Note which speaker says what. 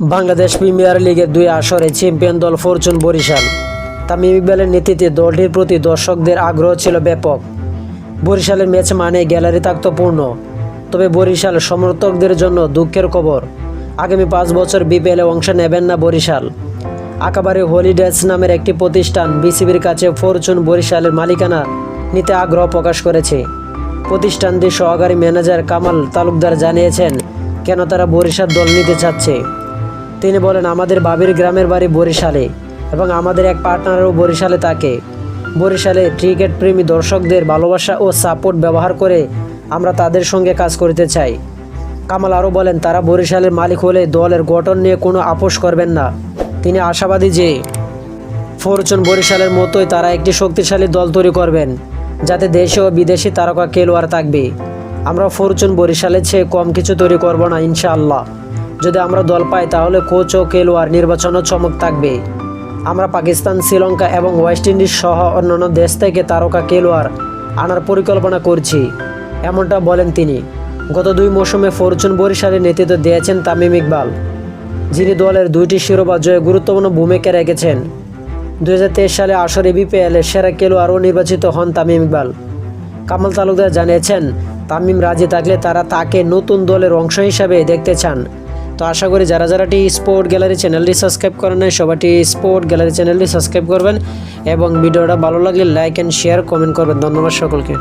Speaker 1: Bangladesh premier লিগের দুই আসরে চ্যাম্পিয়ন দল ফরচুন বরিশাল। তামিম ইকবালের নেতৃত্বে দলটির প্রতি দর্শকদের আগ্রহ ছিল ব্যাপক। বরিশালের ম্যাচ মানে গ্যালারি থাকত পূর্ণ। তবে বরিশাল সমর্থকদের জন্য দুঃখের খবর, আগামী পাঁচ বছর বিপিএলে অংশ নেবেন না বরিশাল। আকাবারে হলিডেজ নামের একটি প্রতিষ্ঠান বিসিবির কাছে ফরচুন বরিশালের মালিকানা নিতে আগ্রহ প্রকাশ করেছে। প্রতিষ্ঠানটির সহকারী ম্যানেজার কামাল তালুকদার জানিয়েছেন, কেন তারা বরিশাল দল নিতে চাচ্ছে? তিনি বলেন, আমাদের বাবির গ্রামের বাড়ি বরিশালে এবং আমাদের এক পার্টনারও বরিশালে থাকে। বরিশালে ক্রিকেট প্রেমী দর্শকদের ভালোবাসা ও সাপোর্ট ব্যবহার করে আমরা তাদের সঙ্গে কাজ করতে চাই। কামাল আরও বলেন, তারা বরিশালের মালিক হলে দলের গঠন নিয়ে কোনো আপোষ করবেন না। তিনি আশাবাদী যে ফরচুন বরিশালের মতোই তারা একটি শক্তিশালী দল তৈরি করবেন, যাতে দেশে ও বিদেশি তারকা খেলোয়াড় থাকবে। আমরা ফরচুন বরিশালের চেয়ে কম কিছু তৈরি করব না, ইনশাআল্লাহ। যদি আমরা দল পাই, তাহলে কোচ ও খেলোয়াড় নির্বাচনও চমক থাকবে। আমরা পাকিস্তান, শ্রীলঙ্কা এবং ওয়েস্ট ইন্ডিজ সহ অন্যান্য দেশ থেকে তারকা খেলোয়াড় আনার পরিকল্পনা করছি, এমনটা বলেন তিনি। গত দুই মৌসুমে ফরচুন বরিশালের নেতৃত্ব দিয়েছেন তামিম ইকবাল, যিনি দলের দুইটি শিরোপা জয়ে গুরুত্বপূর্ণ ভূমিকা রেখেছেন। দুই হাজার তেইশ সালে আসরে বিপিএলে সেরা খেলোয়াড়ও নির্বাচিত হন তামিম ইকবাল। কামাল তালুকদার জানিয়েছেন, তামিম রাজি থাকলে তারা তাকে নতুন দলের অংশ হিসাবে দেখতে চান। তো আশা করি যারা যারা টি স্পোর্ট গ্যালারি চ্যানেলটি সাবস্ক্রাইব করেন নাই সবাইটি স্পোর্ট গ্যালারি চ্যানেলটি সাবস্ক্রাইব করবেন এবং ভিডিওটা ভালো লাগলে লাইক অ্যান্ড শেয়ার কমেন্ট করবেন। ধন্যবাদ সকলকে।